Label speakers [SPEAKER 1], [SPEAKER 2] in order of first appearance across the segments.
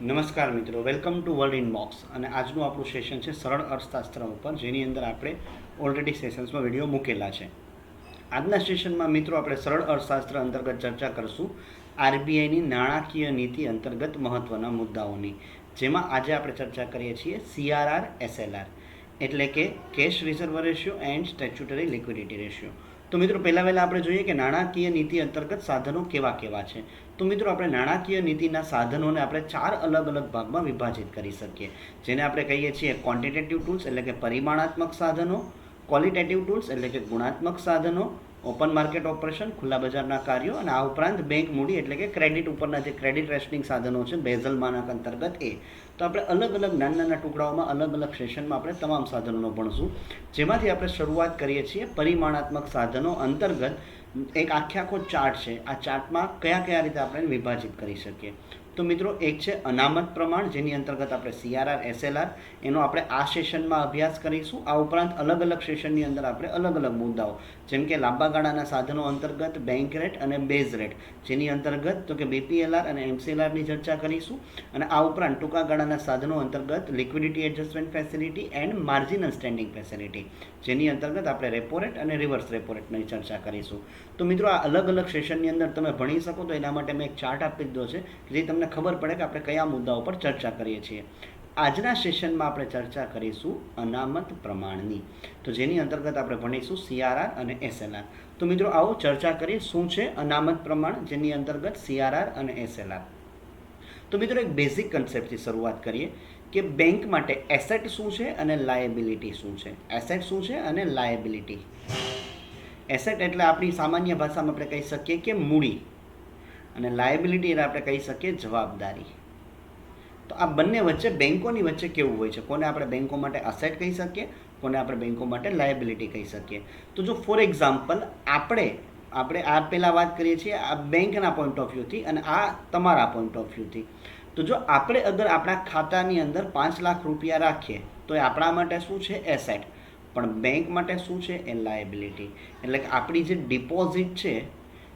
[SPEAKER 1] નમસ્કાર મિત્રો, welcome to world in box અને આજનું આપણું સેશન છે સરળ અર્થશાસ્ત્ર ઉપર, જેની અંદર આપણે ઓલરેડી સેશન્સમાં વીડિયો મૂકેલા છે. આજના સેશનમાં મિત્રો આપણે સરળ અર્થશાસ્ત્ર અંતર્ગત ચર્ચા કરશું આરબીઆઈની નાણાકીય નીતિ અંતર્ગત મહત્ત્વના મુદ્દાઓની. જેમાં આજે આપણે ચર્ચા કરીએ છીએ સીઆરઆર, એસએલઆર. એટલે કે cash reserve ratio and statutory liquidity ratio તો મિત્રો, પહેલાં વહેલા આપણે જોઈએ કે નાણાકીય નીતિ અંતર્ગત સાધનો કેવા કેવા છે. તો મિત્રો, આપણે નાણાકીય નીતિના સાધનોને આપણે ચાર અલગ અલગ ભાગમાં વિભાજિત કરી શકીએ. જેને આપણે કહીએ છીએ ક્વોન્ટિટેટિવ ટૂલ્સ એટલે કે પરિમાણાત્મક સાધનો ક્વોલિટેટિવ ટૂલ્સ એટલે કે ગુણાત્મક સાધનો ઓપન માર્કેટ ઓપરેશન, ખુલ્લા બજારના કાર્યો અને આ ઉપરાંત બેંક મૂડી એટલે કે ક્રેડિટ ઉપરના જે ક્રેડિટ રેશનિંગ સાધનો છે, બેઝલ માનક અંતર્ગત એ. તો આપણે અલગ અલગ નાના નાના ટુકડાઓમાં અલગ અલગ સેશનમાં આપણે તમામ સાધનોનો ભણશું. જેમાંથી આપણે શરૂઆત કરીએ છીએ પરિમાણાત્મક સાધનો અંતર્ગત. એક આખે આખો ચાર્ટ છે. આ ચાર્ટમાં કયા કયા રીતે આપણે વિભાજિત કરી શકીએ. તો મિત્રો, એક છે અનામત પ્રમાણ, જેની અંતર્ગત આપણે સીઆરઆર એસએલઆર એનો આપણે આ સેશનમાં અભ્યાસ કરીશું. આ ઉપરાંત અલગ અલગ સેશનની અંદર આપણે અલગ અલગ મુદ્દાઓ, જેમ કે લાંબા ગાળાના સાધનો અંતર્ગત બેંક રેટ અને બેઝ રેટ જેની અંતર્ગત તો કે બીપીએલઆર અને એમસીએલઆરની ચર્ચા કરીશું. અને આ ઉપરાંત ટૂંકા ગાળાના સાધનો અંતર્ગત liquidity adjustment facility and marginal standing facility જેની અંતર્ગત આપણે રેપો રેટ અને રિવર્સ રેપો રેટની ચર્ચા કરીશું. તો મિત્રો, આ અલગ અલગ સેશનની અંદર તમે ભણી શકો તો એના માટે મેં એક ચાર્ટ આપી દીધો છે જે તમને ખબર પડે કે આપણે કયા મુદ્દાઓ પર ચર્ચા કરીએ છીએ. આજના સેશનમાં આપણે ચર્ચા કરીશું અનામત પ્રમાણની. તો જેની અંતર્ગત આપણે ભણીશું સીઆરઆર અને એસએલઆર. તો મિત્રો, આવો ચર્ચા કરીએ, શું છે અનામત પ્રમાણ? જેની અંતર્ગત સીઆરઆર અને એસએલઆર. તો મિત્રો, એક બેઝિક કન્સેપ્ટથી શરૂઆત કરીએ કે બેંક માટે એસેટ શું છે અને લાયબિલિટી શું છે. એસેટ શું છે અને લાયબિલિટી એસેટ એટલે આપણી સામાન્ય ભાષામાં આપણે કહી શકીએ કે મૂડી. અને લાયબિલિટી એટલે આપણે કહી શકીએ જવાબદારી. તો આ બંને વચ્ચે બેંકોની વચ્ચે કેવું હોય છે? કોને આપણે બેન્કો માટે અસેટ કહી શકીએ? કોને આપણે બેન્કો માટે લાયબિલિટી કહી શકીએ? તો જો ફોર એક્ઝામ્પલ આપણે આપણે આ પહેલાં વાત કરીએ છીએ આ બેંકના પોઈન્ટ ઓફ વ્યૂથી અને આ તમારા પોઈન્ટ ઓફ વ્યૂથી તો જો આપણે અગર આપણા ખાતાની અંદર પાંચ લાખ રૂપિયા રાખીએ, તો એ આપણા માટે શું છે? એસેટ પણ બેંક માટે શું છે? એ લાયબિલિટી એટલે કે આપણી જે ડિપોઝિટ છે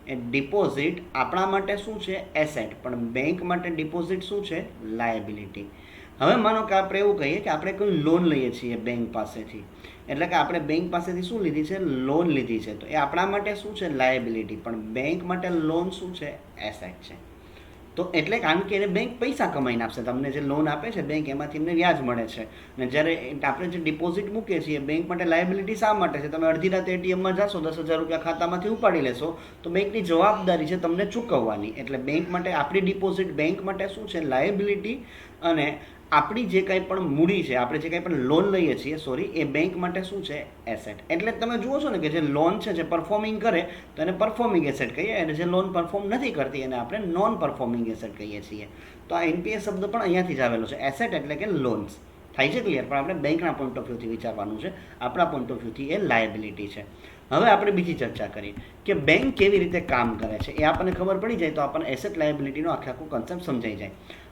[SPEAKER 1] એ ડિપોઝિટ આપણા માટે શું છે? એસેટ પણ બેંક માટે ડિપોઝિટ શું છે? લાયબિલિટી હવે માનો કે આપણે એવું કહીએ કે આપણે કોઈ લોન લઈએ છીએ બેંક પાસેથી. એટલે કે આપણે બેંક પાસેથી શું લીધી છે? લોન લીધી છે. તો એ આપણા માટે શું છે? લાયબિલિટી પણ બેંક માટે લોન શું છે? એસેટ છે. તો એટલે કારણ કે એને બેંક પૈસા કમાઈને આપશે. તમને જે લોન આપે છે બેંક એમાંથી એમને વ્યાજ મળે છે. અને જ્યારે આપણે જે ડિપોઝિટ મૂકીએ છીએ બેંક માટે લાયબિલિટી શા માટે છે? તમે અડધી રાતે એટીએમમાં જશો, દસ હજાર રૂપિયા ખાતામાંથી ઉપાડી લેશો, તો બેંકની જવાબદારી છે તમને ચૂકવવાની. એટલે બેંક માટે, આપણી ડિપોઝિટ બેંક માટે શું છે? લાયબિલિટી અને આપણી જે કાંઈ પણ મૂડી છે, આપણે જે કાંઈ પણ લોન લઈએ છીએ સોરી એ બેંક માટે શું છે? એસેટ એટલે તમે જુઓ છો ને કે જે લોન છે, જે પરફોર્મિંગ કરે, તો એને પરફોર્મિંગ એસેટ કહીએ. અને જે લોન પરફોર્મ નથી કરતી, એને આપણે નોન પરફોર્મિંગ એસેટ કહીએ છીએ. તો આ એનપીએસ શબ્દ પણ અહીંયાથી જ આવેલો છે. એસેટ એટલે કે લોન્સ થાય છે ક્લિયર પણ આપણે બેંકના પોઈન્ટ ઓફ વ્યૂથી વિચારવાનું છે. આપણા પોઈન્ટ ઓફ વ્યૂથી એ લાયબિલિટી છે. હવે આપણે બીજી ચર્ચા કરીએ કે બેંક કેવી રીતે કામ કરે છે. એ આપણને ખબર પડી જાય તો આપણને એસેટ લાયબિલિટીનો આખે આખું કન્સેપ્ટ સમજાઈ જાય.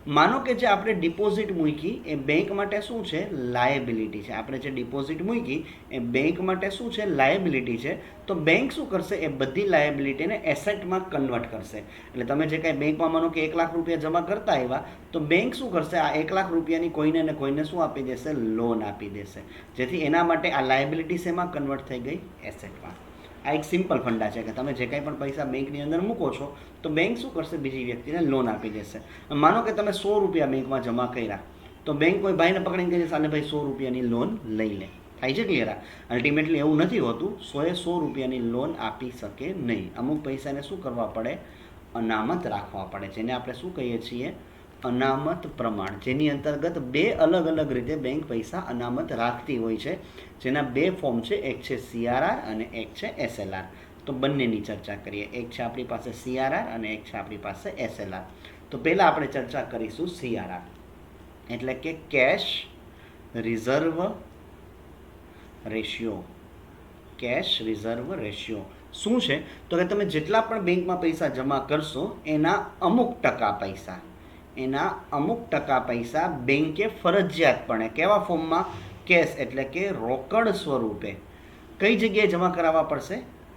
[SPEAKER 1] માનો કે જે આપણે ડિપોઝિટ મૂકી, એ બેંક માટે શું છે? લાયબિલિટી છે. આપણે જે ડિપોઝિટ મૂકી, એ બેંક માટે શું છે? લાયબિલિટી છે. તો બેંક શું કરશે? એ બધી લાયબિલિટીને એસેટમાં કન્વર્ટ કરશે. એટલે તમે જે કાંઈ બેંકમાં માનો કે એક લાખ રૂપિયા જમા કરતા આવ્યા, તો બેંક શું કરશે? આ એક લાખ રૂપિયાની કોઈને ને કોઈને શું આપી દેશે? લોન આપી દેશે. જેથી એના માટે આ લાયબિલિટી શેમાં કન્વર્ટ થઈ ગઈ? એસેટમાં આ એક સિમ્પલ ફંડા છે કે તમે જે કાંઈ પણ પૈસા બેંકની અંદર મૂકો છો, તો બેંક શું કરશે? બીજી વ્યક્તિને લોન આપી દેશે. માનો કે તમે સો રૂપિયા બેંકમાં જમા કર્યા, તો બેંક કોઈ ભાઈને પકડીને કહે છે અને ભાઈ સો રૂપિયાની લોન લઈ લે. થાય છે ક્લિયર અલ્ટિમેટલી એવું નથી હોતું, સોએ સો રૂપિયાની લોન આપી શકે નહીં. અમુક પૈસાને શું કરવા પડે? અનામત રાખવા પડે, જેને આપણે શું કહીએ છીએ? અનામત પ્રમાણ. જેની અંતર્ગત બે અલગ અલગ રીતે બેંક પૈસા અનામત રાખતી હોય છે. જેના બે ફોર્મ છે, એક છે સીઆરઆર અને એક છે એસએલઆર તો બંનેની ચર્ચા કરીએ. એક છે આપણી પાસે સીઆરઆર અને એક છે આપણી પાસે એસએલઆર તો પહેલાં આપણે ચર્ચા કરીશું સીઆરઆર એટલે કે cash reserve ratio. Cash reserve ratio. શું છે? તો કે તમે જેટલા પણ બેંકમાં પૈસા જમા કરશો, એના અમુક ટકા પૈસા. એના અમુક ટકા પૈસા બેંકે ફરજિયાતપણે, કેવા ફોર્મમાં? કેશ એટલે કે રોકડ સ્વરૂપે. કઈ જગ્યાએ જમા કરાવવા પડશે?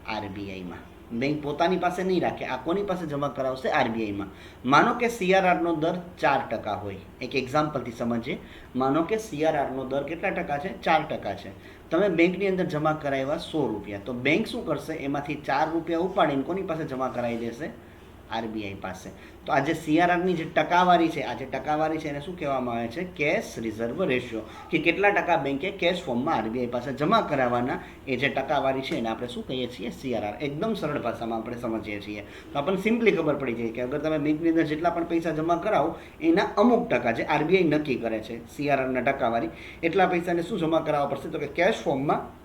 [SPEAKER 1] આરબીઆઈમાં. બેંક પોતાની પાસે નહીં રાખે, આ કોની પાસે જમા કરાવશે? આરબીઆઈમાં. માનો કે સીઆરઆરનો દર ચાર ટકા હોય. એક એક્ઝામ્પલથી સમજીએ. માનો કે સીઆરઆરનો દર કેટલા ટકા છે? ચાર ટકા છે. તમે બેંકની અંદર જમા કરાવ્યા સો રૂપિયા. તો બેંક શું કરશે? એમાંથી ચાર રૂપિયા ઉપાડીને કોની પાસે જમા કરાવી દેશે? આરબીઆઈ પાસે. તો આ જે સીઆરઆરની જે ટકાવારી છે, આ જે ટકાવારી છે એને શું કહેવામાં આવે છે? Cash reserve ratio. કે કેટલા ટકા બેંકે કેશ ફોર્મમાં આરબીઆઈ પાસે જમા કરાવવાના એ જે ટકાવારી છે એને આપણે શું કહીએ છીએ? સીઆરઆર. એકદમ સરળ ભાષામાં આપણે સમજીએ છીએ. તો આપણને સિમ્પલી ખબર પડી જાય કે અગર તમે બેંકની અંદર જેટલા પણ પૈસા જમા કરાવો, એના અમુક ટકા જે આરબીઆઈ નક્કી કરે છે સીઆરઆરના ટકાવારી, એટલા પૈસાને શું જમા કરાવવા પડશે? તો કે કેશ ફોર્મમાં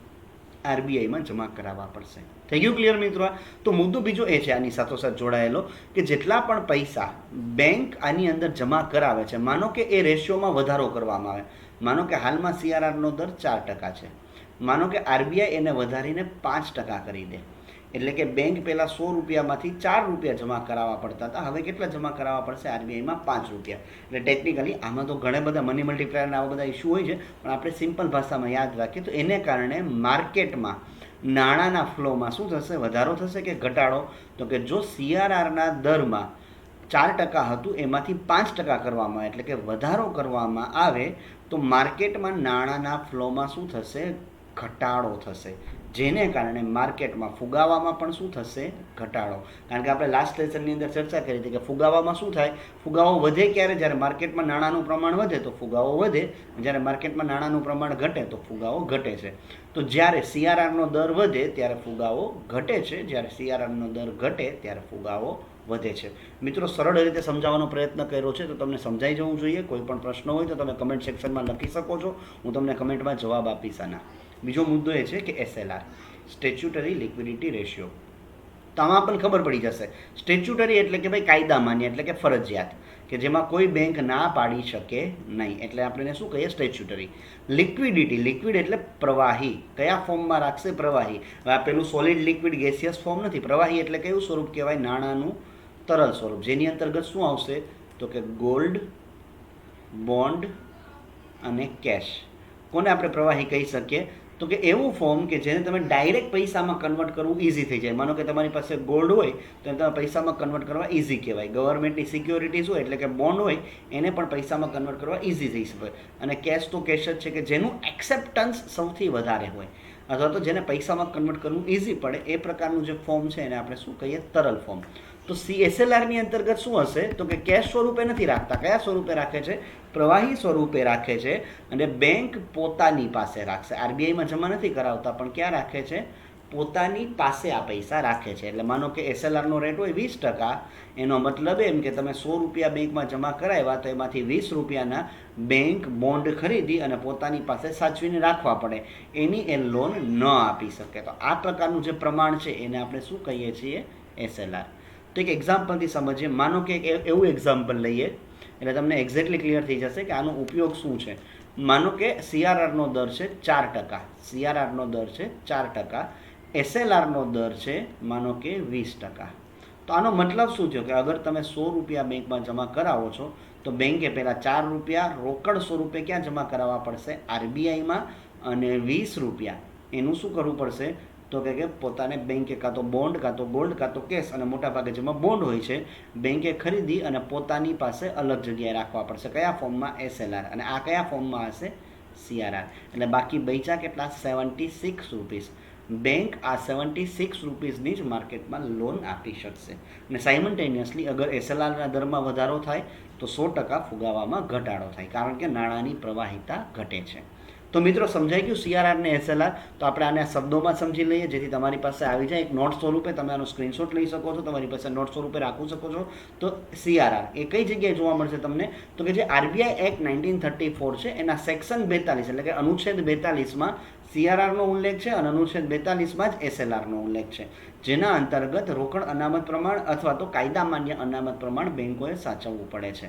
[SPEAKER 1] આરબીઆઈમાં જમા કરાવવા પડશે. થઈ ગયું ક્લિયર મિત્રો. તો મુદ્દો બીજો એ છે, આની સાથોસાથ જોડાયેલો, કે જેટલા પણ પૈસા બેંક આની અંદર જમા કરાવે છે, માનો કે એ રેશિયોમાં વધારો કરવામાં આવે. માનો કે હાલમાં સીઆરઆરનો દર ચાર ટકા છે. માનો કે આરબીઆઈ એને વધારીને પાંચ ટકા કરી દે. એટલે કે બેંક પહેલાં સો રૂપિયામાંથી ચાર રૂપિયા જમા કરાવવા પડતા હતા. હવે કેટલા જમા કરાવવા પડશે? આરબીઆઈમાં પાંચ રૂપિયા. એટલે ટેકનિકલી આમાં તો ઘણા બધા મની મલ્ટીપ્લાયરના આવા બધા ઇસ્યુ હોય છે, પણ આપણે સિમ્પલ ભાષામાં યાદ રાખીએ તો એને કારણે માર્કેટમાં નાણાંના ફ્લોમાં શું થશે? વધારો થશે કે ઘટાડો? તો કે જો સીઆરઆરના દરમાં ચાર ટકા હતું, એમાંથી પાંચ ટકા કરવામાં એટલે કે વધારો કરવામાં આવે, તો માર્કેટમાં નાણાંના ફ્લોમાં શું થશે? ઘટાડો થશે. જેને કારણે માર્કેટમાં ફુગાવામાં પણ શું થશે? ઘટાડો. કારણ કે આપણે લાસ્ટ લેસનની અંદર ચર્ચા કરી હતી કે ફુગાવામાં શું થાય? ફુગાવો વધે ક્યારે? જ્યારે માર્કેટમાં નાણાંનું પ્રમાણ વધે તો ફુગાવો વધે. જ્યારે માર્કેટમાં નાણાંનું પ્રમાણ ઘટે તો ફુગાવો ઘટે છે. તો જ્યારે સીઆરઆરનો દર વધે ત્યારે ફુગાવો ઘટે છે. જ્યારે સીઆરઆરનો દર ઘટે ત્યારે ફુગાવો વધે છે. મિત્રો, સરળ રીતે સમજાવવાનો પ્રયત્ન કર્યો છે તો તમને સમજાઈ જવું જોઈએ. કોઈ પણ પ્રશ્ન હોય તો તમે કમેન્ટ સેક્શનમાં લખી શકો છો. હું તમને કમેન્ટમાં જવાબ આપીશ આના. બીજો મુદ્દો એ છે કે એસએલઆર સ્ટેચ્યુટરી લિક્વિડિટી રેશિયો તો આમાં પણ ખબર પડી જશે. સ્ટેચ્યુટરી એટલે કે ભાઈ કાયદા માન્ય એટલે કે ફરજિયાત, કે જેમાં કોઈ બેંક ના પાડી શકે નહીં. એટલે આપણે શું કહીએ? સ્ટેચ્યુટરી લિક્વિડિટી લિક્વિડ એટલે પ્રવાહી. કયા ફોર્મમાં રાખશે? પ્રવાહી. હવે આ પેલું સોલિડ લિક્વિડ ગેસિયસ ફોર્મ નથી. પ્રવાહી એટલે કયું સ્વરૂપ કહેવાય? નાણાંનું તરલ સ્વરૂપ. જેની અંતર્ગત શું આવશે? તો કે ગોલ્ડ બોન્ડ અને કેશ કોને આપણે પ્રવાહી કહી શકીએ? તો કે એવું ફોર્મ કે જેને તમે ડાયરેક્ટ પૈસામાં કન્વર્ટ કરવું ઇઝી થઈ જાય. માનો કે તમારી પાસે ગોલ્ડ હોય, તો તમે પૈસામાં કન્વર્ટ કરવા ઇઝી કહેવાય. ગવર્મેન્ટની સિક્યોરિટીઝ હોય, એટલે કે બોન્ડ હોય, એને પણ પૈસામાં કન્વર્ટ કરવા ઇઝી થઈ શકે. અને કેશ તો કેશ જ છે કે જેનું એક્સેપ્ટન્સ સૌથી વધારે હોય. અથવા તો જેને પૈસામાં કન્વર્ટ કરવું ઇઝી પડે, એ પ્રકારનું જે ફોર્મ છે, એને આપણે શું કહીએ? તરલ ફોર્મ તો સી એસએલઆરની અંતર્ગત શું હશે? તો કે કેશ સ્વરૂપે નથી રાખતા. કયા સ્વરૂપે રાખે છે? પ્રવાહી સ્વરૂપે રાખે છે અને બેંક પોતાની પાસે રાખશે. આરબીઆઈમાં જમા નથી કરાવતા, પણ ક્યાં રાખે છે? પોતાની પાસે આ પૈસા રાખે છે. એટલે માનો કે એસએલઆરનો રેટ હોય વીસ ટકા, એનો મતલબ એમ કે તમે સો રૂપિયા બેંકમાં જમા કરાવ્યા તો એમાંથી વીસ રૂપિયાના બેંક બોન્ડ ખરીદી અને પોતાની પાસે સાચવીને રાખવા પડે. એની એ લોન ન આપી શકે. તો આ પ્રકારનું જે પ્રમાણ છે, એને આપણે શું કહીએ છીએ? એસએલઆર તો એક એક્ઝામ્પલથી સમજીએ. માનો કે એવું એક્ઝામ્પલ લઈએ, એટલે તમને એક્ઝેક્ટલી ક્લિયર થઈ જશે કે આનો ઉપયોગ શું છે. માનો કે સીઆરઆરનો દર છે ચાર ટકા. સીઆરઆરનો દર છે ચાર ટકા. એસએલઆરનો દર છે, માનો કે વીસ ટકા. તો આનો મતલબ શું થયો કે અગર તમે સો રૂપિયા બેંકમાં જમા કરાવો છો, તો બેંકે પહેલાં ચાર રૂપિયા રોકડ સ્વરૂપે ક્યાં જમા કરાવવા પડશે? આરબીઆઈમાં અને વીસ રૂપિયા. એનું શું કરવું પડશે? તો કે કે પોતાને બેંકે કાં તો બોન્ડ કાં તો ગોલ્ડ કાં તો કેશ અને મોટાભાગે જેમાં બોન્ડ હોય છે બેંકે ખરીદી અને પોતાની પાસે અલગ જગ્યાએ રાખવા પડશે. કયા ફોર્મમાં? એસએલઆર અને આ કયા ફોર્મમાં હશે? સીઆરઆર એટલે બાકી બૈચા કેટલા? સેવન્ટી સિક્સ રૂપીસ બેંક આ સેવન્ટી સિક્સ રૂપીઝની જ માર્કેટમાં લોન આપી શકશે. અને સાઇમન્ટેનિયસલી અગર એસએલઆરના દરમાં વધારો થાય, તો સો ટકા ફુગાવામાં ઘટાડો થાય, કારણ કે નાણાંની પ્રવાહિતા ઘટે છે. તો મિત્રો સમજાઈ ગયું સીઆરઆર ને એસએલઆર તો આપણે આને શબ્દોમાં સમજી લઈએ. જેથી તમારી પાસે આવી જાય એક નોટ સ્વરૂપે. તમે આનો સ્ક્રીનશોટ લઈ શકો છો. તમારી પાસે નોટ સ્વરૂપે રાખી શકો છો. તો સીઆરઆર એ કઈ જગ્યાએ જોવા મળશે તમને? તો કે જે RBI act nineteen thirty four છે, એના સેક્શન બેતાલીસ એટલે કે અનુચ્છેદ બેતાલીસમાં સીઆરઆરનો ઉલ્લેખ છે અને અનુચ્છેદ બેતાલીસમાં જ એસએલઆરનો ઉલ્લેખ છે. જેના અંતર્ગત રોકડ અનામત પ્રમાણ અથવા તો કાયદા માન્ય અનામત પ્રમાણ બેંકોએ સાચવવું પડે છે.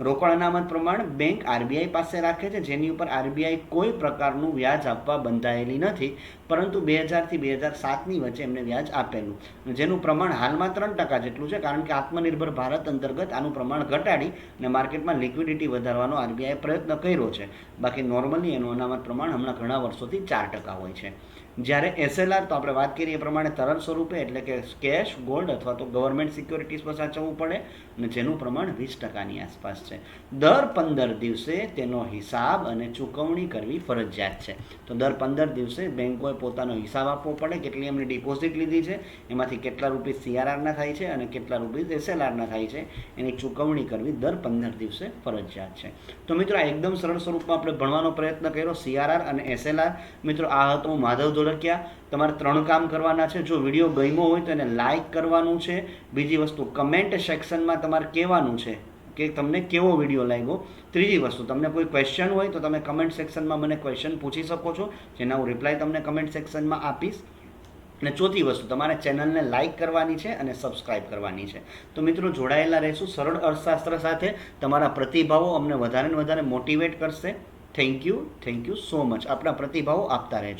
[SPEAKER 1] રોકડ અનામત પ્રમાણ બેંક આરબીઆઈ પાસે રાખે છે, જેની ઉપર આરબીઆઈ કોઈ પ્રકારનું વ્યાજ આપવા બંધાયેલી નથી, પરંતુ બે હજારથી બે હજાર સાતની વચ્ચે એમને વ્યાજ આપેલું. જેનું પ્રમાણ હાલમાં ત્રણ ટકા જેટલું છે, કારણ કે આત્મનિર્ભર ભારત અંતર્ગત આનું પ્રમાણ ઘટાડી અને માર્કેટમાં લિક્વિડિટી વધારવાનો આરબીઆઈ પ્રયત્ન કર્યો છે. બાકી નોર્મલી એનું અનામત પ્રમાણ હમણાં ઘણા વર્ષોથી ચાર ટકા હોય છે. જ્યારે એસએલઆર, તો આપણે વાત કરીએ એ પ્રમાણે તરલ સ્વરૂપે એટલે કે કેશ ગોલ્ડ અથવા તો ગવર્મેન્ટ સિક્યોરિટીઝ પર સાચવવું પડે અને જેનું પ્રમાણ વીસ ટકાની આસપાસ છે. દર પંદર દિવસે તેનો હિસાબ અને ચૂકવણી કરવી ફરજિયાત છે. તો દર પંદર દિવસે બેંકોએ પોતાનો હિસાબ આપવો પડે, કેટલી એમની ડિપોઝિટ લીધી છે, એમાંથી કેટલા રૂપિસ સીઆરઆરના થાય છે અને કેટલા રૂપિસ એસએલઆરના થાય છે, એની ચૂકવણી કરવી દર પંદર દિવસે ફરજિયાત છે. તો મિત્રો, આ એકદમ સરળ સ્વરૂપમાં આપણે ભણવાનો પ્રયત્ન કર્યો, સીઆરઆર અને એસએલઆર. મિત્રો, આ હતો માધવ ધોળકિયા. તમારે ત્રણ કામ કરવાના છે. જો વીડિયો ગમ્યો હોય તો એને લાઇક કરવાનું છે. બીજી વસ્તુ કમેન્ટ સેક્શનમાં તમારે કહેવાનું છે કે તમને કેવો વીડિયો લાગ્યો. ત્રીજી વસ્તુ, તમને કોઈ ક્વેશ્ચન હોય તો તમે કમેન્ટ સેક્શનમાં મને ક્વેશ્ચન પૂછી શકો છો. જેના હું રિપ્લાય તમને કમેન્ટ સેક્શનમાં આપીશ. અને ચોથી વસ્તુ, તમારે ચેનલને લાઇક કરવાની છે અને સબસ્ક્રાઇબ કરવાની છે. તો મિત્રો, જોડાયેલા રહેશું. સરળ અર્થશાસ્ત્ર સાથે તમારા પ્રતિભાવો અમને વધારે ને વધારે મોટિવેટ કરશે. Thank you thank you so much આપણા પ્રતિભાવો આપતા રહેજો.